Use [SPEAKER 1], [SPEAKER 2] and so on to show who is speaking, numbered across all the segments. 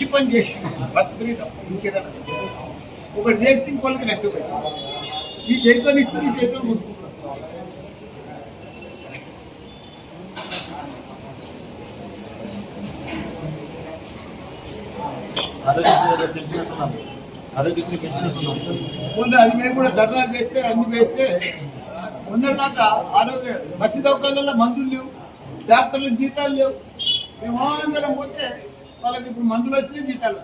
[SPEAKER 1] మంచి పని చేసి బస్ ఫ్రీ తప్ప ఇంకేదన్నా ఒకటి చేస్తే ఇంకోళ్ళకి నష్టపోయింది. ఈ చేతితో ఇస్తే ఈ చేతితో ముట్టుకుంటారు ముందు అది మేము కూడా ధర్నా చేస్తే అన్ని వేస్తే ఉన్నదాకా ఆరోగ్య బస్సు దౌకాలలో మందులు లేవు డాక్టర్లకు జీతాలు లేవు. మేము అందరం పోతే వాళ్ళకి ఇప్పుడు మందులు వచ్చినాయి జీతాలు.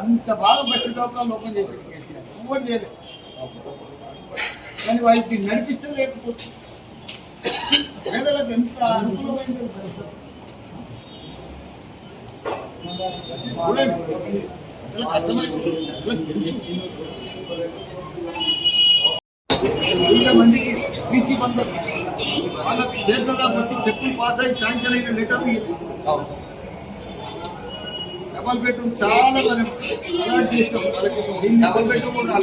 [SPEAKER 1] అంత బాగా బస్సు దౌకాలు ఓపెన్ చేసాడు కేసీఆర్. ఎవరు చేయలేదు. కానీ వాళ్ళకి నడిపిస్తే లేకపోతే పేదలకు ఎంత అనుకూలమైంది చూడండి. అర్థమైంది. తెలుసు ఇంతమందికి బీసీ బంధు వచ్చింది వాళ్ళకి చేతుల దాకా వచ్చి చెక్కులు పాస్ అయ్యి శాంక్షన్ అయిన లెటర్ డబల్ బెడ్రూమ్ చాలా మనం అలర్ట్ చేస్తాం వాళ్ళకి
[SPEAKER 2] డబల్ బెడ్రూమ్ కూడా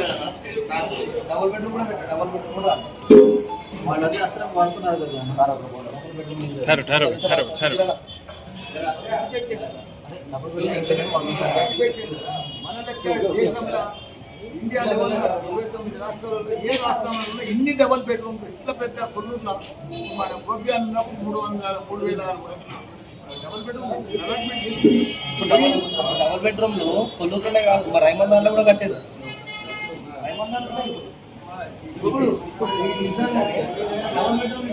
[SPEAKER 2] డబల్ బెడ్రూమ్ కూడా డబల్ బెడ్రూమ్ కూడా వాళ్ళు అదే అస్త్రం వాడుతున్నారు కదా
[SPEAKER 1] మన దేశంలో ఇండియా లెవెల్లో ఇరవై తొమ్మిది రాష్ట్రాలలో ఏ రాష్ట్రంలో ఇన్ని డబల్ బెడ్రూమ్ ఇట్లా పెద్ద కొల్లూరులో మన ఉన్నప్పుడు మూడు వందల మూడు వేల ఆరు. డబల్ బెడ్రూమ్
[SPEAKER 2] డబుల్ డబుల్ బెడ్రూమ్లో? కొల్లూరులోనే కాదు. మరి రైమందార్లో కూడా కట్టారు
[SPEAKER 1] ఇప్పుడు ఇప్పుడు డబల్ బెడ్రూమ్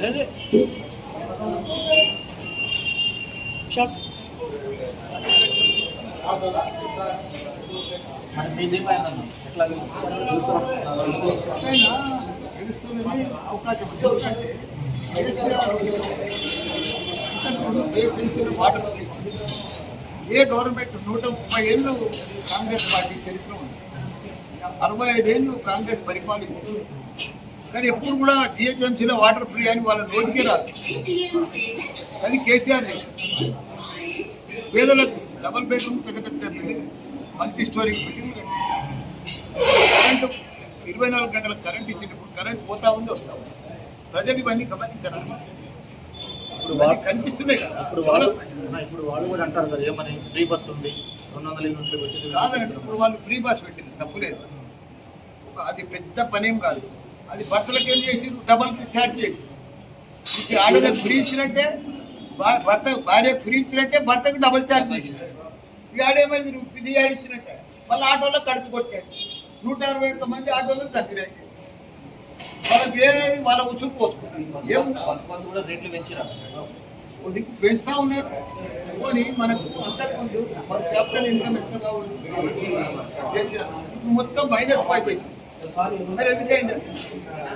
[SPEAKER 2] మీది
[SPEAKER 1] అవకాశం ఉంది. ఏ గవర్నమెంట్ నూట ముప్పై ఏళ్ళు కాంగ్రెస్ పార్టీ చరిత్ర ఉంది? అరవై ఐదేళ్ళు కాంగ్రెస్ పరిపాలించింది. కానీ ఎప్పుడు కూడా జిహెచ్ఎంసీలో వాటర్ ఫ్రీ అని వాళ్ళ నోటికే రాదు. అది కేసీఆర్ చేశారు పేదలకు డబల్ బెడ్రూమ్ పెద్ద పెద్ద building multi storey building current ఇరవై నాలుగు గంటల కరెంట్ ఇచ్చినప్పుడు కరెంట్ పోతా ఉంది వస్తా ఉంది. ప్రజలు ఇవన్నీ గమనించారు?
[SPEAKER 2] ఇప్పుడు
[SPEAKER 1] ఇవన్నీ
[SPEAKER 2] వాళ్ళు
[SPEAKER 1] కనిపిస్తున్నాయి కదా.
[SPEAKER 2] ఇప్పుడు వాళ్ళు ఇప్పుడు వాళ్ళు కూడా అంటారు కదా ఏమని? ఫ్రీ బస్ ఉంది రెండు వందల యూనిట్లు వచ్చింది
[SPEAKER 1] కాదండి ఇప్పుడు వాళ్ళు ఫ్రీ బస్ పెట్టింది తప్పులేదు అది పెద్ద పనేం కాదు. అది భర్తలకు ఏం చేసి డబల్ ఛార్జ్ చేసి ఆడలకు ఫ్రీ ఇచ్చినట్టే భర్త భార్య కురించినట్టే భర్తకు డబల్ ఛార్జ్ చేసినాడు ఈ నువ్వు ఫ్రీ ఆడిచ్చినట్టే మళ్ళీ ఆటోలో కడుపు కొట్టాడు నూట అరవై ఒక్క మంది ఆటోలో తగ్గిరాయి వాళ్ళకి ఏది వాళ్ళ ఉసురు పోసుకుంటారు ఏం?
[SPEAKER 2] కూడా
[SPEAKER 1] దిక్కు పెంచుతా ఉన్నారు. పోనీ మనకు అంతకుముందు మన క్యాపిటల్ ఇన్కమ్ ఎంత కావాలి మొత్తం మైనస్ ఫైవ్ అయింది మరి ఎందుకైంది?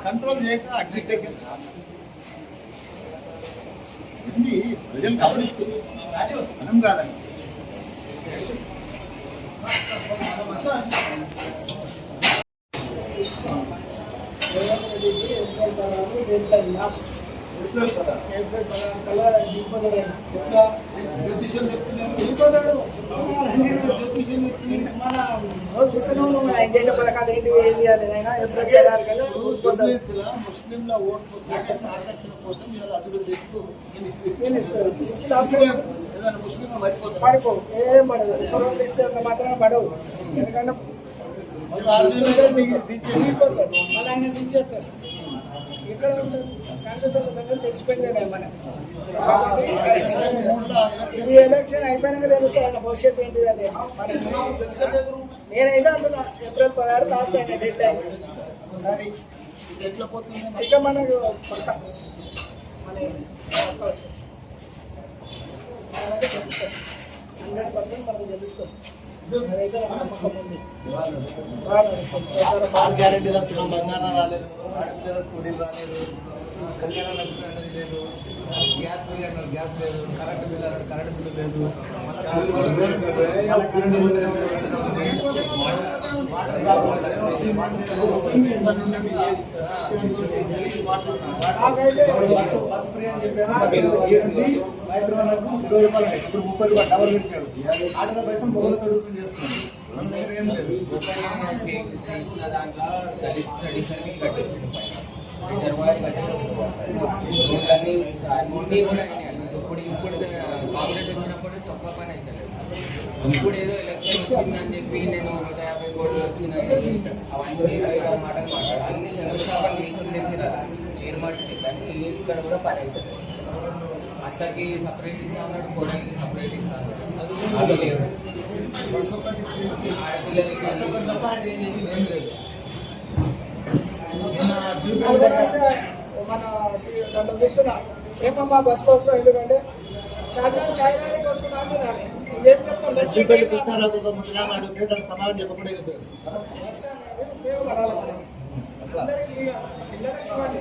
[SPEAKER 1] కంట్రోల్ చేయక అడ్మినిస్ట్రేషన్ ఇది ప్రజలు గమనిస్తుంది మనం కాదండి.
[SPEAKER 3] లాస్ట్
[SPEAKER 1] ఏప్రిల్ కదా
[SPEAKER 3] ఏప్రిల్ పదహారు కల్లా దిగిపోతాడు ఆయన.
[SPEAKER 1] ఎట్లా జ్యోతిష్యం చెప్తున్నాను జ్యోతిష్యం చెప్తున్నాను
[SPEAKER 3] మన రోజు చూస్తూనే ఉన్నాం ఆయన చేసే పథకాలు ఏంటి ఏంటి అనేది ఆయన
[SPEAKER 1] ముస్లింల ఓటు కోసం ఆకర్షణ ముస్లిం
[SPEAKER 3] పడుకో ఏం పడదు. రోజు ఇస్తే మాత్రమే పడవు. ఎందుకంటే
[SPEAKER 1] మళ్ళీ
[SPEAKER 3] ఆయన దించేస్తాడు ఇక్కడ కాంగ్రెస్ వాళ్ళ సంగతి మనకి ఈ ఎలక్షన్ అయిపోయినాక తెలుస్తుంది ఆయన భవిష్యత్తు ఏంటిది అనేది మనకి. నేనైతే అంటున్నా ఏప్రిల్ పదహారు లాస్ట్ అయిన డేట్ అయింది అది
[SPEAKER 1] ఎట్లా పోతుంది
[SPEAKER 3] ఇక మనకు పక్క మన హండ్రెడ్ పర్సెంట్ మనకు తెలుస్తాం
[SPEAKER 2] ఆరు గ్యారెంటీలు వచ్చినాం బంగారం రాలేదు. ఆడపిల్లల స్కూటీలు రాలేదు. కళ్యాణ లక్ష్మి అనేది లేదు. గ్యాస్ బిల్ అన్నారు గ్యాస్ లేదు. కరెంట్ బిల్ అన్నారు కరెంట్ బిల్ బిల్లు లేదు. ఇప్పుడు ముప్పై రూపాయలు డబల్ ఇచ్చాడు ఆటల పైసలు మొదలు తడుసు చేస్తున్నాడు మన దగ్గర ఏం లేదు
[SPEAKER 4] రిజర్వాయర్ కట్టేసి ఇప్పుడు ఇప్పుడు కాంగ్రెస్ వచ్చినప్పటి నుంచి ఒక్క పని అయితే ఇప్పుడు ఏదో ఎలక్షన్ వచ్చిందని చెప్పి నేను నూట యాభై కోట్లు వచ్చినాయి అవన్నీ మాట మాటలు అన్ని శంకుస్థాపన చేసి వదిలేసిరా చీరమట్టి కానీ ఇక్కడ కూడా పని అవుతుంది అట్టకి సపరేట్ ఇస్తా అన్నాడు కోడలికి సపరేట్ ఇస్తాను అది. లేదు ఆడపిల్లలకి
[SPEAKER 2] తప్ప ఏం చేసింది ఏం లేదు
[SPEAKER 3] మన దాంట్లో చూస్తున్నా ఏమమ్మా బస్సులో కోసం ఎందుకంటే చార్మినార్ ఛాయ్ రానికి వస్తున్నా అంటున్నాను ఇదేం చెప్తాం బస్సు
[SPEAKER 2] శ్రీపల్లి కృష్ణారావుతో ముసలాం అడిగితే దానికి సమాధానం చెప్పకుండా వెళ్ళిపోయారు
[SPEAKER 3] బస్సు అనేది ఉపయోగపడాలి మనం అందరికీ ఫ్రీగా పిల్లలకి ఇవ్వండి.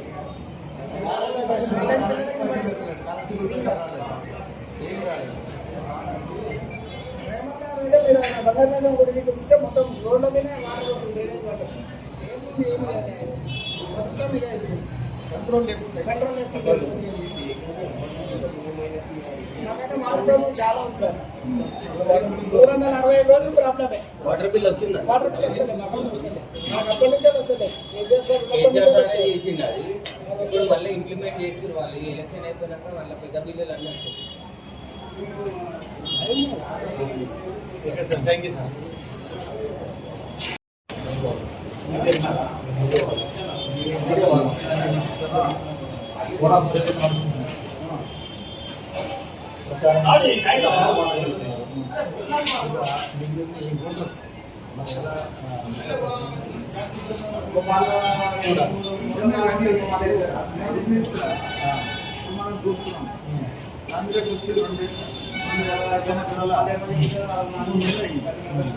[SPEAKER 2] స్కాలర్షిప్ వస్తుంది, స్కాలర్షిప్ పైసలు ఇస్తున్నారు. స్కాలర్షిప్ పైసలు రాలేదు. ఏం రాలేదు.
[SPEAKER 3] ప్రేమగా అయితే మీరు ఆయన బంగారు మీద గుడికి చూస్తే మొత్తం రోడ్ల మీద వాటర్ ఉంటుంది డ్రైనేజ్ వాటర్. ఏముంది ఏం లేదు. మొత్తం ఇదే.
[SPEAKER 1] కంట్రోల్ లేకుండా
[SPEAKER 3] కంట్రోల్ లేకుండా నాకైతే ప్రాబ్లం చాలా ఉంది సార్. మూడు వందల అరవై ఐదు రోజులు ప్రాబ్లమే
[SPEAKER 4] వాటర్ బిల్ వస్తుందా
[SPEAKER 3] వాటర్ బిల్ నాకు అప్పటి నుంచే కేసీఆర్ సార్ ఉన్నప్పటి
[SPEAKER 4] మళ్ళీ ఇంప్లిమెంట్ చేసి వాళ్ళు. ఎలక్షన్ అయిపోయినాక వాళ్ళ పెద్ద బిల్లులు అన్నీ
[SPEAKER 2] okay sir thank you sir
[SPEAKER 1] మనం చూస్తున్నాం కాంగ్రెస్ వచ్చి రెండు సంవత్సరాల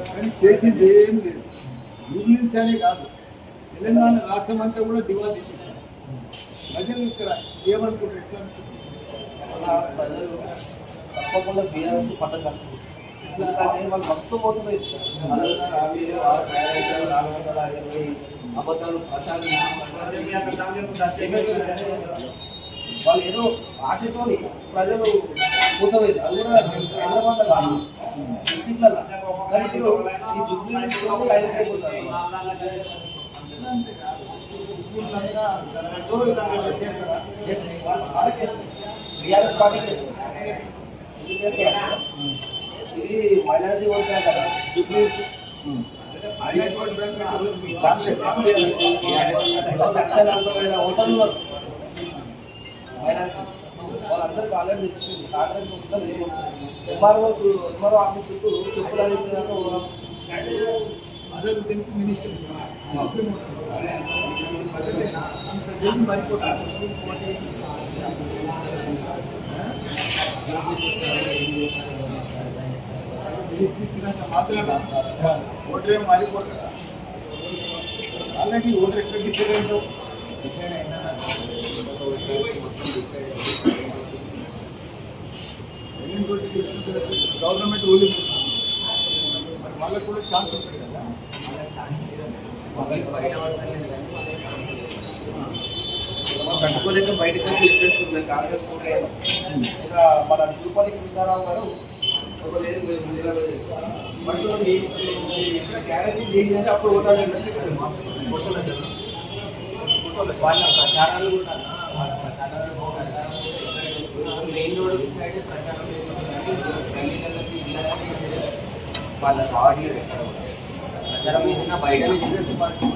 [SPEAKER 1] కానీ చేసింది ఏం లేదు యూనియన్స్ కాదు తెలంగాణ రాష్ట్రం అంతా కూడా దివాళి ప్రజలు ఇక్కడ ఏమనుకుంటారు ఎట్లా అనుకుంటారు?
[SPEAKER 5] అలా ప్రజలు తప్పకుండా బీఆర్ఎస్ పట్టం ఎందుకంటే వాళ్ళు మస్తు మోసం అదేవిధంగా హామీలు ఆరు న్యాయాలు నాలుగు వందల ఇరవై అబద్ధాలు ప్రచారం వాళ్ళు ఏదో ఆశతో ప్రజలు కూర్చోలేదు. అది కూడా హైదరాబాద్ కాదు. డిస్టిక్లలో. కానీ ఇప్పుడు ఈ జుబ్లీ ఐదు అయిపోతారు. చేస్తారా. వాళ్ళు- వాళ్ళకి చేస్తారు. బీఆర్ఎస్ పార్టీకి చేస్తారు? ఇది మైనారిటీ ఓట్ బ్యాంక్ కదా
[SPEAKER 1] బ్యాంక్
[SPEAKER 5] కాంగ్రెస్ లక్ష నలభై వేల ఓటర్లు ఉన్నారు మైనారిటీ వాళ్ళందరికీ ఆల్రెడీ తెచ్చుకుంది కాంగ్రెస్ మొత్తం ఏం ఎంఆర్ఓ ఎంఆర్ఓ ఆఫీస్ చుట్టూ చెప్పులు
[SPEAKER 1] మినిస్టర్ అంత మినిస్టర్ ఇచ్చినంత మాత్రాన ఓటర్ ఏం మారిపోతారా ఆల్రెడీ ఓటర్ ఎక్కడ డిసైడ్ అయిందో గవర్నమెంట్ ఓడి వాళ్ళకు కూడా ఛాన్స్ ఉంటుంది కదా
[SPEAKER 4] బయట
[SPEAKER 5] బయటకు చెప్పేస్తుంది కాంగ్రెస్ ఇక మన తిరుపతి కృష్ణారావు గారు ఒక లేదు మీరు ముందుగా చేస్తారు మనుషులు ఇక్కడ గ్యారంటీ చేయాలంటే అప్పుడు ఓటాలు
[SPEAKER 4] వాళ్ళ ప్రచారాలు కూడా వాళ్ళ ప్రచారాలు మెయిన్ రోడ్ సైడ్ ప్రచారం చేస్తున్నారు వాళ్ళ రావట్లేదు ఎక్కడ ప్రచారం చేసిన బయట
[SPEAKER 1] బిజినెస్ పార్టీ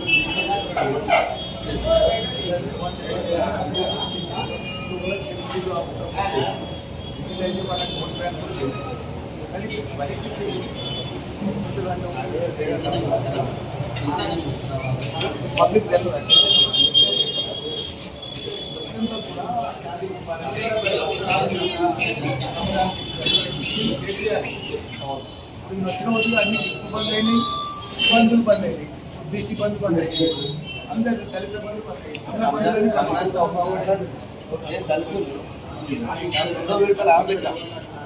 [SPEAKER 1] ఇదైతే మనకు ఓట్ బ్యాంక్ కానీ పరిస్థితి పబ్లిక్ వచ్చిన అన్ని బంద్ అయినాయి బంధులు బంద్ అయినాయి బీసీ బంధు బంద్ అయినాయి అందరు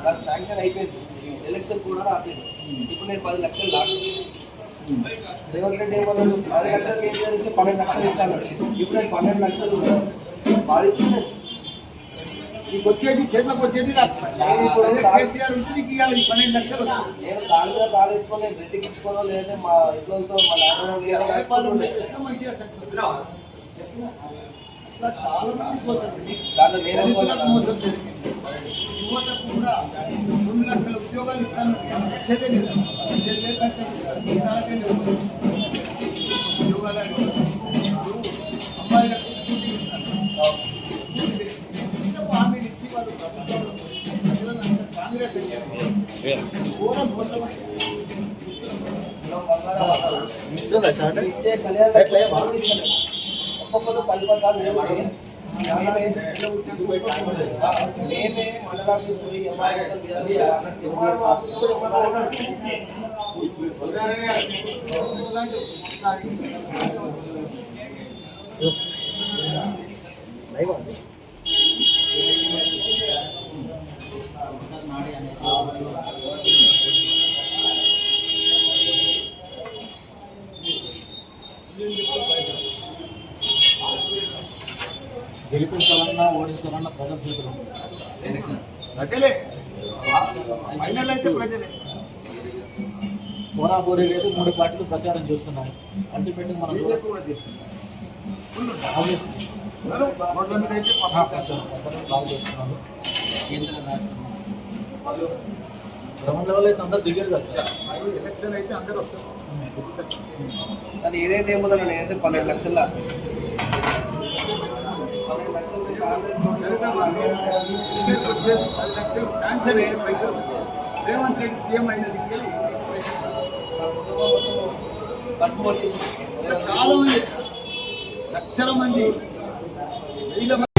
[SPEAKER 5] నాకు శాంక్షన్ అయిపోయింది. ఎలక్షన్ కూడా ఆపేది ఇప్పుడు నేను పది లక్షలు దాటి. రేవంత్ రెడ్డి ఏమన్నాడు పది లక్షలు ఏం చేస్తే పన్నెండు లక్షలు ఇస్తాను. ఇప్పుడు నేను పన్నెండు లక్షలు బాధితుడు
[SPEAKER 1] నీకు రాకపోయి ఇప్పుడు అదే కేసీఆర్ ఉంటే నీకు ఇవ్వాలి పన్నెండు లక్షలు.
[SPEAKER 5] నేను దాని మీద కాలేసుకొని నేను డ్రెస్సింగ్ లేదంటే మా ఇంట్లో మా నాన్న
[SPEAKER 1] మంచిగా ఇట్లా చాలా మంది.
[SPEAKER 5] దాంట్లో నేను
[SPEAKER 1] మోసం జరిగింది. యువతకు కూడా రెండు లక్షల ఉద్యోగాలు ఇస్తాను. వచ్చేదే లేదు. వచ్చేదే
[SPEAKER 5] ఒక్కొక్కరు పది పది నిలబడి మేమే ఆ, మేమే మండలానికి పోయి ఎంఆర్ఓ
[SPEAKER 2] ప్రజల చేతులు
[SPEAKER 1] ప్రజలే. ఫైనల్ అయితే ప్రజలే.
[SPEAKER 2] పోరీ లేదు మూడు పార్టీలు ప్రచారం చేస్తున్నాయి అల్టిమేట్గా మనం
[SPEAKER 1] బీజేపీ కూడా. రోడ్ల మీద అయితే పబ్లిక్
[SPEAKER 2] ప్రచారం ప్రచారం బాగా చేస్తున్నారు కేంద్ర రాష్ట్రం గ్రౌండ్ లెవెల్ అయితే అందరూ దిగారు కదా సార్.
[SPEAKER 1] ఎలక్షన్ అయితే అందరూ వస్తారు.
[SPEAKER 5] కానీ ఏదైతే ఏముందో నేనైతే పన్నెండు లక్షల పన్నెండు లక్షలు
[SPEAKER 1] దళిత బంధు టికెట్ వచ్చేది పది లక్షలు శాంక్షన్ అయిన పైసలు రేవంత్ రెడ్డి సీఎం అయినది చాలా మంది లక్షల మంది వేల మంది